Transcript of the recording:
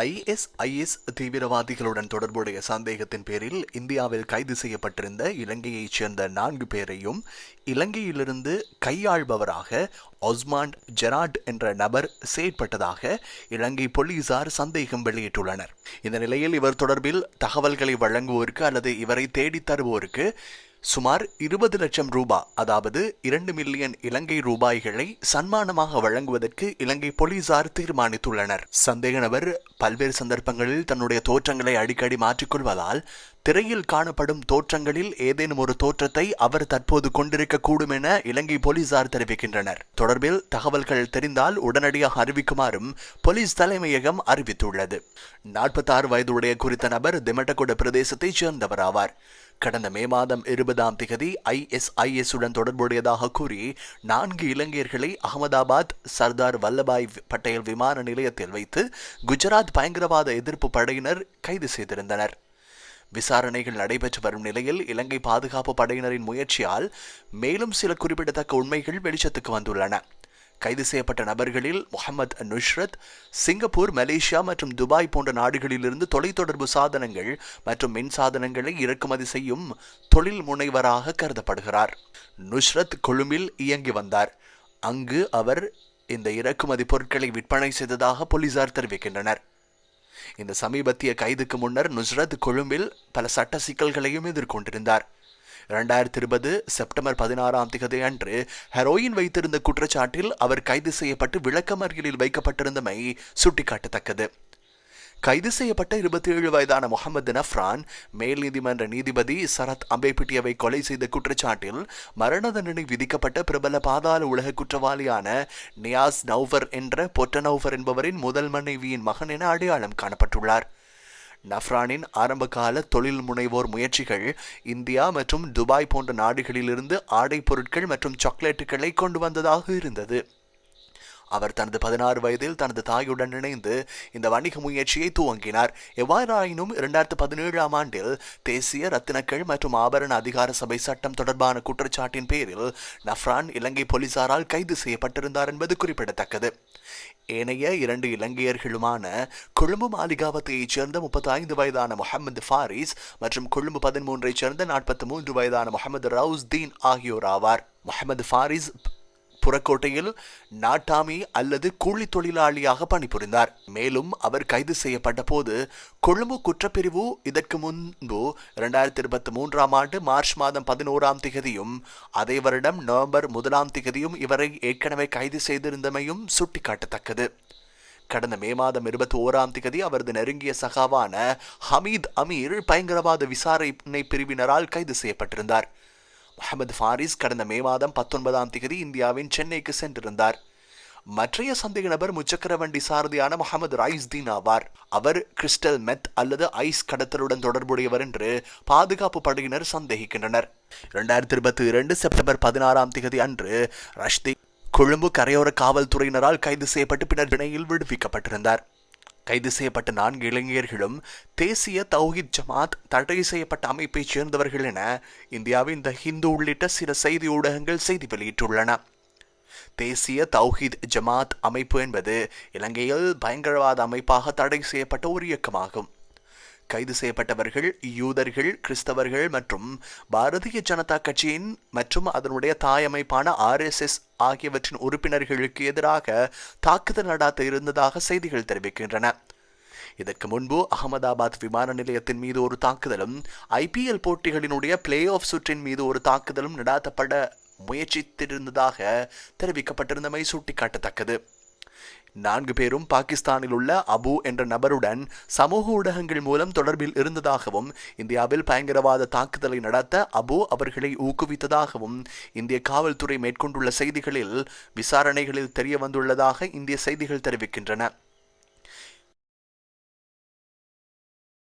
ISIS தீவிரவாதிகளுடன் தொடர்புடைய சந்தேகத்தின் பேரில் இந்தியாவில் கைது செய்யப்பட்டிருந்த இலங்கையைச் சேர்ந்த நான்கு பேரையும் இலங்கையிலிருந்து கையாள்பவராக ஒஸ்மாண்ட் ஜெராட் என்ற நபர் செயற்பட்டதாக இலங்கை போலீசார் சந்தேகம் வெளியிட்டுள்ளனர். இந்த நிலையில் இவர் தொடர்பில் தகவல்களை வழங்குவோருக்கு அல்லது இவரை தேடித் தருவோருக்கு சுமார் இருபது லட்சம் ரூபாய் அதாவது இரண்டு மில்லியன் இலங்கை ரூபாய்களை சன்மானமாக வழங்குவதற்கு இலங்கை போலீசார் தீர்மானித்துள்ளனர். சந்தேக நபர் பல்வேறு சந்தர்ப்பங்களில் தன்னுடைய தோற்றங்களை அடிக்கடி மாற்றிக்கொள்வதால் திரையில் காணப்படும் தோற்றங்களில் ஏதேனும் ஒரு தோற்றத்தை அவர் தற்போது கொண்டிருக்கக்கூடும் என இலங்கை போலீசார் தெரிவிக்கின்றனர். தொடர்பில் தகவல்கள் தெரிந்தால் உடனடியாக அறிவிக்குமாறும் போலீஸ் தலைமையகம் அறிவித்துள்ளது. நாற்பத்தாறு வயதுடைய குறித்த நபர் திமட்டகுட பிரதேசத்தைச் சேர்ந்தவர் ஆவார். கடந்த மே மாதம் இருபதாம் திகதி ஐஎஸ்ஐஎஸ் உடன் தொடர்புடையதாக கூறி நான்கு இலங்கையர்களை அகமதாபாத் சர்தார் வல்லபாய் பட்டேல் விமான நிலையத்தில் வைத்து குஜராத் பயங்கரவாத எதிர்ப்பு படையினர் கைது செய்திருந்தனர். விசாரணைகள் நடைபெற்று வரும் நிலையில் இலங்கை பாதுகாப்பு படையினரின் முயற்சியால் மேலும் சில குறிப்பிடத்தக்க உண்மைகள் வெளிச்சத்துக்கு வந்துள்ளன. கைது செய்யப்பட்ட நபர்களில் முகமது நுஷ்ரத் சிங்கப்பூர் மலேசியா மற்றும் துபாய் போன்ற நாடுகளிலிருந்து தொலைத்தொடர்பு சாதனங்கள் மற்றும் மின் சாதனங்களை இறக்குமதி செய்யும் தொழில் முனைவராக கருதப்படுகிறார். நுஷ்ரத் கொழும்பில் இயங்கி வந்தார். அங்கு அவர் இந்த இறக்குமதி பொருட்களை விற்பனை செய்ததாக போலீசார் தெரிவிக்கின்றனர். இந்த சமீபத்திய கைதுக்கு முன்னர் நுஸ்ரத் கொழும்பில் பல சட்ட சிக்கல்களையும் எதிர்கொண்டிருந்தார். இரண்டாயிரத்தி இருபது செப்டம்பர் பதினாறாம் திகதி அன்று ஹெரோயின் வைத்திருந்த குற்றச்சாட்டில் அவர் கைது செய்யப்பட்டு விளக்கமறியலில் வைக்கப்பட்டிருந்தமை சுட்டிக்காட்டத்தக்கது. கைது செய்யப்பட்ட இருபத்தி ஏழு வயதான முகமது நஃப்ரான் மேல் நீதிமன்ற நீதிபதி சரத் அம்பேபிட்டியவை கொலை செய்த குற்றச்சாட்டில் மரண தண்டனை விதிக்கப்பட்ட பிரபல பாதாள உலக குற்றவாளியான நியாஸ் நௌவர் என்ற பொட்டநௌவர் என்பவரின் முதல் மனைவியின் மகன் என அடையாளம் காணப்பட்டுள்ளார். நஃப்ரானின் ஆரம்பகால தொழில் முனைவோர் முயற்சிகள் இந்தியா மற்றும் துபாய் போன்ற நாடுகளிலிருந்து ஆடை பொருட்கள் மற்றும் சாக்லேட்டுகளை கொண்டு வந்ததாக இருந்தது. அவர் தனது பதினாறு வயதில் தனது தாயுடன் இணைந்து இந்த வணிக முயற்சியை துவங்கினார். எவ்வாறாயினும் இரண்டாயிரத்து பதினேழாம் ஆண்டில் தேசிய ரத்தினக்கள் மற்றும் ஆபரண அதிகார சபை சட்டம் தொடர்பான குற்றச்சாட்டின் பேரில் நஃப்ரான் இலங்கை போலீசாரால் கைது செய்யப்பட்டிருந்தார் என்பது குறிப்பிடத்தக்கது. ஏனைய இரண்டு இலங்கையர்களுமான கொழும்பு மாலிகாவத்தையைச் சேர்ந்த முப்பத்தி ஐந்து வயதான முகமது ஃபாரிஸ் மற்றும் கொழும்பு பதிமூன்றைச் சேர்ந்த நாற்பத்தி மூன்று வயதான முகமது ரவுஸ் தீன் ஆகியோர் ஆவார் முகமது ஃபாரிஸ் புறக்கோட்டையில் நாட்டாமி அல்லது கூலி தொழிலாளியாக பணிபுரிந்தார். மேலும் அவர் கைது செய்யப்பட்ட போது கொழும்பு குற்றப்பிரிவு இதற்கு முன்பு இரண்டாயிரத்தி இருபத்தி மூன்றாம் ஆண்டு மார்ச் மாதம் பதினோராம் திகதியும் அதே வருடம் நவம்பர் முதலாம் திகதியும் இவரை ஏற்கனவே கைது செய்திருந்தமையும் சுட்டிக்காட்டத்தக்கது. கடந்த மே மாதம் இருபத்தி ஓராம் திகதி அவரது நெருங்கிய சகாவான ஹமீத் அமீர் பயங்கரவாத விசாரணை பிரிவினரால் கைது செய்யப்பட்டிருந்தார். முகமது ஃபாரிஸ் கடந்த மே மாதம் பத்தொன்பதாம் தேதி இந்தியாவின் சென்னைக்கு சென்றிருந்தார். மற்றைய சந்தேக நபர் முச்சக்கர வண்டி சாரதியான முகமது ரைஸ்தீன் ஆவார். அவர் கிறிஸ்டல் மெத் அல்லது ஐஸ் கடத்தலுடன் தொடர்புடையவர் என்று பாதுகாப்பு படையினர் சந்தேகிக்கின்றனர். இரண்டாயிரத்தி இருபத்தி இரண்டு செப்டம்பர் பதினாறாம் தேதி அன்று ரஷ்தி கொழும்பு கரையோர காவல்துறையினரால் கைது செய்யப்பட்டு பின்னர் பிணையில் விடுவிக்கப்பட்டிருந்தார். கைது செய்யப்பட்ட நான்கு இளைஞர்களும் தேசிய தௌஹித் ஜமாத் தடை செய்யப்பட்ட அமைப்பைச் சேர்ந்தவர்கள் என இந்தியாவின் த ஹிந்து உள்ளிட்ட சில செய்தி ஊடகங்கள் செய்தி வெளியிட்டுள்ளன. தேசிய தௌஹித் ஜமாத் அமைப்பு என்பது இலங்கையில் பயங்கரவாத அமைப்பாக தடை செய்யப்பட்ட ஒரு இயக்கமாகும். கைது செய்யப்பட்டவர்கள் யூதர்கள் கிறிஸ்தவர்கள் மற்றும் பாரதிய ஜனதா கட்சியின் மற்றும் அதனுடைய தாயமைப்பான ஆர்எஸ்எஸ் ஆகியவற்றின் உறுப்பினர்களுக்கு எதிராக தாக்குதல் நடாத்த இருந்ததாக செய்திகள் தெரிவிக்கின்றன. இதற்கு முன்பு அகமதாபாத் விமான நிலையத்தின் மீது ஒரு தாக்குதலும் ஐபிஎல் போட்டிகளினுடைய பிளே ஆஃப் சுற்றின் மீது ஒரு தாக்குதலும் நடாத்தப்பட முயற்சித்திருந்ததாக தெரிவிக்கப்பட்டிருந்தமை சுட்டிக்காட்டத்தக்கது. நான்கு பேரும் பாகிஸ்தானில் உள்ள அபு என்ற நபருடன் சமூக ஊடகங்கள் மூலம் தொடர்பில் இருந்ததாகவும் இந்தியாவில் பயங்கரவாத தாக்குதலை நடத்த அபு அவர்களை ஊக்குவித்ததாகவும் இந்திய காவல்துறை மேற்கொண்டுள்ள செய்திகளில் விசாரணைகளில் தெரிய வந்துள்ளதாக இந்திய செய்திகள் தெரிவிக்கின்றன.